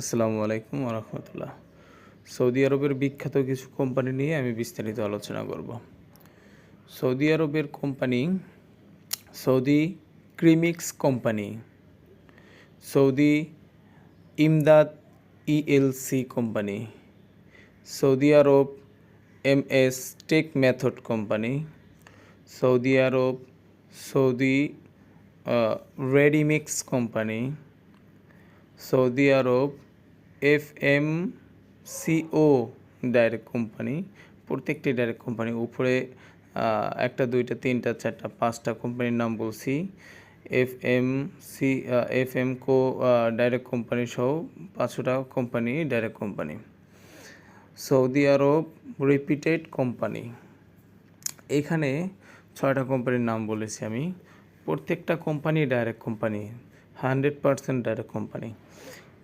আসসালামু আলাইকুম রহমতুল্লাহ সৌদি আরবের বিখ্যাত কিছু কোম্পানি নিয়ে আমি বিস্তারিত আলোচনা করব। সৌদি আরবের company Saudi ক্রিমিক্স company, Saudi Imdad ELC company, Saudi Arab M S tech method company, Saudi Arab Saudi readymix company, Saudi Arab F M CO direct company প্রত্যেকটি ডাইরেক্ট কোম্পানি উপরে একটা, দুইটা, তিনটা, চারটা, পাঁচটা কোম্পানির নাম বলছি। F M C F M co direct company সহ পাঁচশোটা company direct company Saudi Arab repeated company এখানে ছয়টা কোম্পানির নাম বলেছি আমি। প্রত্যেকটা company direct company hundred percent direct company